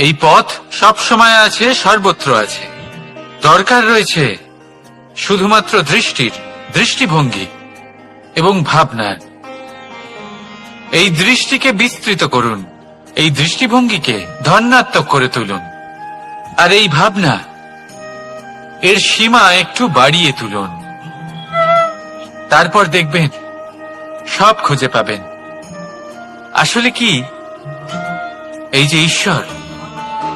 এই পথ সব সময় আছে, সর্বত্র আছে। দরকার রয়েছে শুধুমাত্র দৃষ্টির, দৃষ্টিভঙ্গি এবং ভাবনার এই দৃষ্টিকে বিস্তৃত করুন, এই দৃষ্টিভঙ্গিকে ধন্যাত্মক করে তুলুন। আর এই ভাবনা, এর সীমা একটু বাড়িয়ে তুলুন। তারপর দেখবেন, সব খুঁজে পাবেন। আসলে কি? এই যে ঈশ্বর।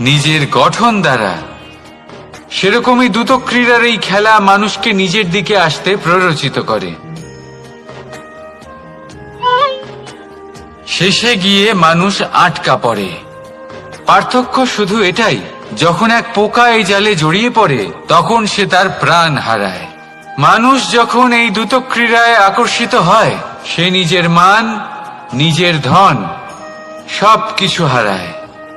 নিজের গঠন দ্বারা। সেরকমই দ্রুত ক্রীড়ার এই খেলা মানুষকে নিজের দিকে আসতে প্ররোচিত করে। শেষে গিয়ে মানুষ আটকা পড়ে। পার্থক্য শুধু এটাই, যখন এক পোকা এই জালে জড়িয়ে পড়ে, তখন সে তার প্রাণ হারায়। মানুষ যখন এই দ্রুত ক্রীড়ায় আকর্ষিত হয়, সে নিজের মান, নিজের ধন সব কিছু হারায়।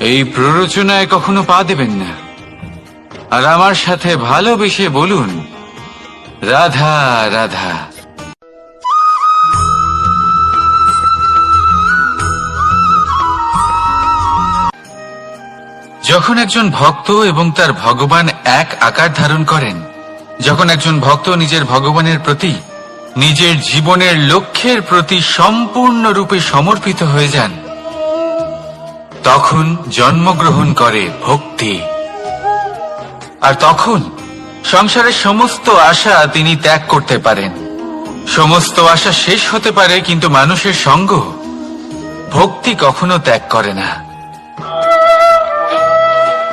এই প্ররোচনায় কখনো পা দেবেন না। আর আমার সাথে ভালোবেসে বলুন, রাধা রাধা। যখন একজন ভক্ত এবং তার ভগবান এক আকার ধারণ করেন, যখন একজন ভক্ত নিজের ভগবানের প্রতি, নিজের জীবনের লক্ষ্যের প্রতি সম্পূর্ণরূপে সমর্পিত হয়ে যান তখন জন্মগ্রহণ করে ভক্তি। আর তখন সংসারের সমস্ত আশা তিনি ত্যাগ করতে পারেন। সমস্ত আশা শেষ হতে পারে, কিন্তু মানুষের সঙ্গ ভক্তি কখনো ত্যাগ করে না।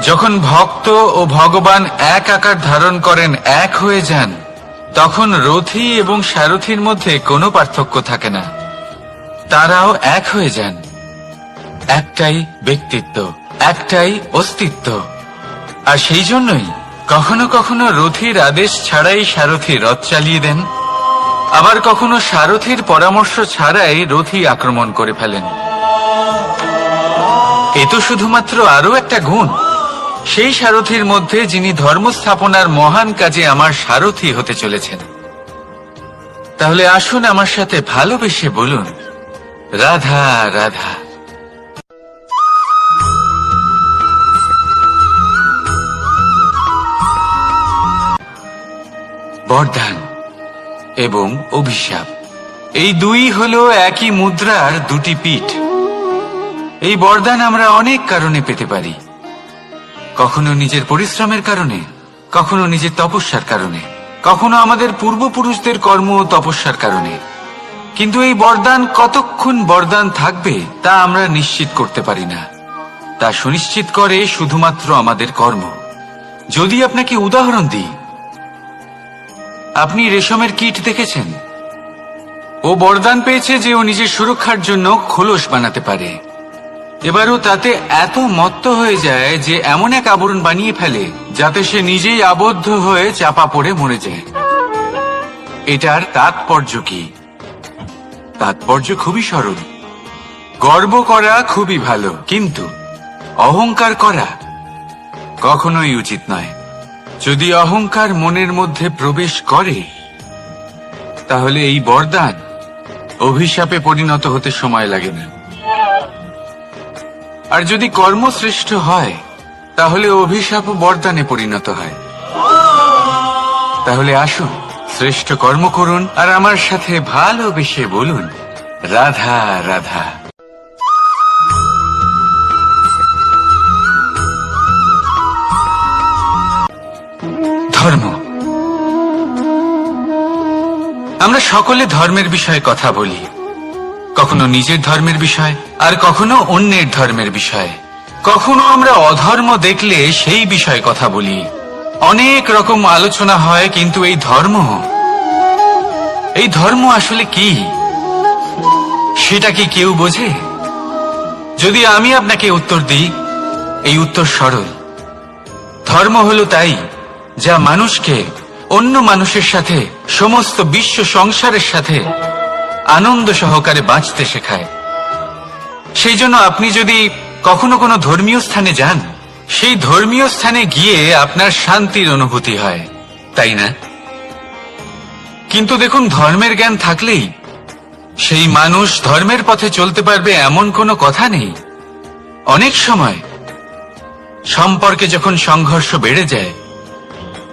যখন ভক্ত ও ভগবান এক আকার ধারণ করেন, এক হয়ে যান, তখন রথী এবং সারথীর মধ্যে কোনো পার্থক্য থাকে না। তারাও এক হয়ে যান। একটাই ব্যক্তিত্ব, একটাই অস্তিত্ব। আর সেই জন্যই কখনো কখনো রথীর আদেশ ছাড়াই সারথী রথ চালিয়ে দেন, আবার কখনো সারথীর পরামর্শ ছাড়াই রথী আক্রমণ করে ফেলেন। এ তো শুধুমাত্র আরও একটা গুণ, সেই সারথীর মধ্যে যিনি ধর্ম স্থাপনার মহান কাজে আমার সারথী হতে চলেছেন। তাহলে আসুন আমার সাথে ভালোবেসে বলুন, রাধা রাধা। বরদান এবং অভিশাপ। এই দুই হলো একই মুদ্রার দুটি পিঠ। এই বরদান আমরা অনেক কারণে পেতে পারি। কখনো নিজের পরিশ্রমের কারণে, কখনো নিজের তপস্যার কারণে, কখনো আমাদের পূর্বপুরুষদের কর্ম ও তপস্যার কারণে। কিন্তু এই বরদান কতক্ষণ বরদান থাকবে তা আমরা নিশ্চিত করতে পারি না। তা সুনিশ্চিত করে শুধুমাত্র আমাদের কর্ম। যদি আপনাকে উদাহরণ দিই আপনি রেশমের কিট দেখেছেন? ও বরদান পেয়েছে যে ও নিজের সুরক্ষার জন্য খোলস বানাতে পারে। এবার ও তাতে এত মত্ত হয়ে যায় যে এমন এক আবরণ বানিয়ে ফেলে, যাতে সে নিজেই আবদ্ধ হয়ে চাপা পড়ে মরে যায়। এটার তাৎপর্য কি? তাৎপর্য খুবই সরল। গর্ব করা খুবই ভালো, কিন্তু অহংকার করা কখনোই উচিত নয়। যদি অহংকার মনের মধ্যে প্রবেশ করে, তাহলে এই বরদান অভিশাপে পরিণত হতে সময় লাগে না। আর যদি কর্মশ্রেষ্ঠ হয়, তাহলে অভিশাপ বরদানে পরিণত হয়। তাহলে আসুন, শ্রেষ্ঠ কর্ম করুন, আর আমার সাথে ভালোবেসে বলুন, রাধা রাধা। ধর্ম। আমরা সকলে ধর্মের বিষয়ে কথা বলি। কখনো নিজের ধর্মের বিষয়, আর কখনো অন্যের ধর্মের বিষয়। কখনো আমরা অধর্ম দেখলে সেই বিষয়ে কথা বলি। অনেক রকম আলোচনা হয়, কিন্তু এই ধর্ম? এই ধর্ম আসলে কি? সেটা কি কেউ বোঝে? যদি আমি আপনাকে উত্তর দিই, এই উত্তর সরল। ধর্ম হলো তাই। যা মানুষকে, অন্য মানুষের সাথে, সমস্ত বিশ্ব সংসারের সাথে আনন্দ সহকারে বাঁচতে শেখায়। সেই জন্য আপনি যদি কখনো কোনো ধর্মীয় স্থানে যান, সেই ধর্মীয় স্থানে গিয়ে আপনার শান্তির অনুভূতি হয়। তাই না? কিন্তু দেখুন, ধর্মের জ্ঞান থাকলেই সেই মানুষ ধর্মের পথে চলতে পারবে এমন কোনো কথা নেই। অনেক সময় সম্পর্কে যখন সংঘর্ষ বেড়ে যায়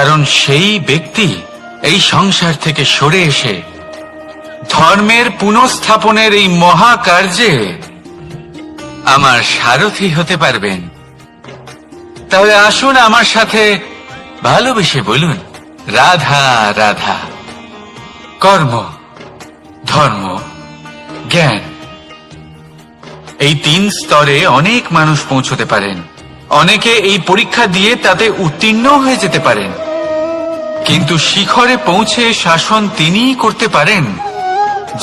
কারণ সেই ব্যক্তি এই সংসার থেকে সরে এসে ধর্মের পুনঃস্থাপনের এই মহাকার্যে আমার সারথি হতে পারবেন। তাহলে আসুন আমার সাথে ভালোবেসে বলুন, রাধা রাধা। কর্ম, ধর্ম, জ্ঞান। এই তিন স্তরে অনেক মানুষ পৌঁছতে পারেন। অনেকে এই পরীক্ষা দিয়ে তাতে উত্তীর্ণ হয়ে যেতে পারেন। কিন্তু শিখরে পৌঁছে শাসন তিনিই করতে পারেন,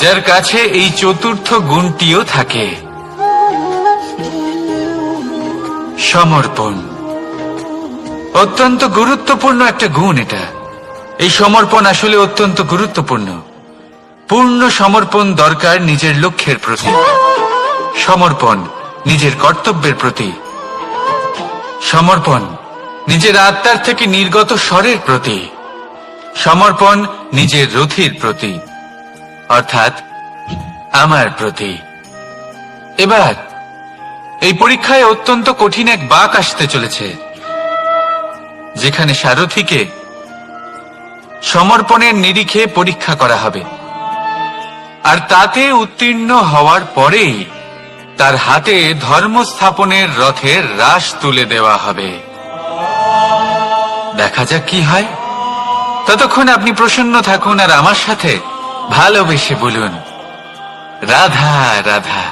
যার কাছে এই চতুর্থ গুণটিও থাকে। সমর্পণ। অত্যন্ত গুরুত্বপূর্ণ একটা গুণ এটা। এই সমর্পণ আসলে অত্যন্ত গুরুত্বপূর্ণ। পূর্ণ সমর্পণ দরকার নিজের লক্ষ্যের প্রতি। সমর্পণ নিজের কর্তব্যের প্রতি। সমর্পণ নিজের আত্মার থেকে নির্গত স্বরের প্রতি। সমর্পণ নিজের রথির প্রতি, অর্থাৎ আমার প্রতি। এবার, এই পরীক্ষায় অত্যন্ত কঠিন এক বাক আসতে চলেছে, যেখানে সারথীকে সমর্পণের নিরিখে পরীক্ষা করা হবে। আর তাতে উত্তীর্ণ হওয়ার পরেই তার হাতে ধর্ম স্থাপনের রথের রাস তুলে দেওয়া হবে। দেখা যাক কি হয়। ততক্ষণ আপনি প্রসন্ন থাকুন আর আমার সাথে ভালোবেসে বলুন, রাধা রাধা।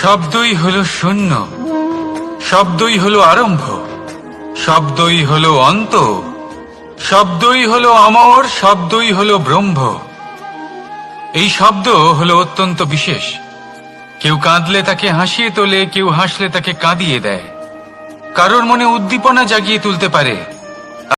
শব্দই হলো শূন্য, শব্দই হলো আরম্ভ, শব্দই হলো অন্ত, শব্দই হলো অমর, শব্দই হলো ব্রহ্ম। এই শব্দ হলো অত্যন্ত বিশেষ। কেউ কাঁদলে তাকে হাসিয়ে তোলে, কেউ হাসলে তাকে কাঁদিয়ে দেয়। কারোর মনে উদ্দীপনা জাগিয়ে তুলতে পারে।